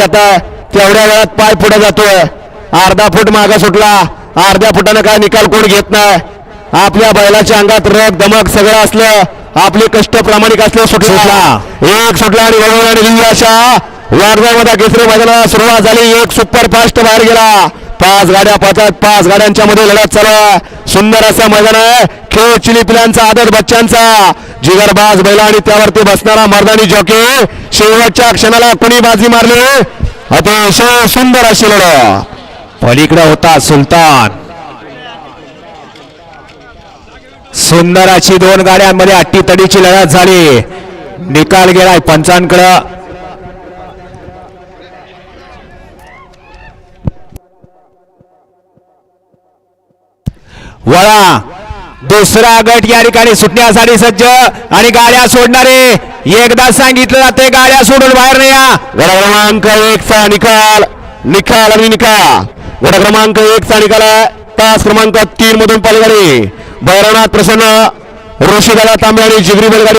आता तेवढ्या वेळात पाय पुढे जातोय. अर्धा फूट मागा सुटला. अर्ध्या फुटानं काय निकाल कोण घेत नाही. आपल्या बैलाच्या अंगात रग दमक सगळं असलं आपले कष्ट प्रामाणिक असलं सुटला. एक सुटला आणि वळवळ आणि अशा वारगावमध्ये केसरी मैदानाला सुरुवात झाली. एक सुपर फास्ट बाहेर गेला. पाच गाड्या पाहतात पाच गाड्यांच्या मध्ये लढत चालू आहे. सुंदर असं मैदान आहे. खेळ चिली पिलांचा आदर बच्चांचा जिगरबाज बैला आणि त्यावरती बसणारा मर्दानी जॉकी शेवटच्या क्षणाला कुणी बाजी मारली? अतिशय सुंदर अशी लढत. पलीकडे होता सुलतान. सुंदर अशी दोन गाड्यांमध्ये अट्टी तडीची लढत झाली. निकाल गेलाय पंचांकडं. वळा. दुसरा गट या ठिकाणी सुटण्यासाठी सज्ज आणि गाड्या सोडणारे. एकदा सांगितलं जाते गाड्या सोडून बाहेर नाही या गड क्रमांक एक चा निकाल. निकाल आणि निकाल. गड क्रमांक एक चा निकाल आहे. तास क्रमांक तीन मधून पलगाडी भैरवनाथ प्रसन्न ऋषीदादा तांबे आणि जिगरी बैलगाडी.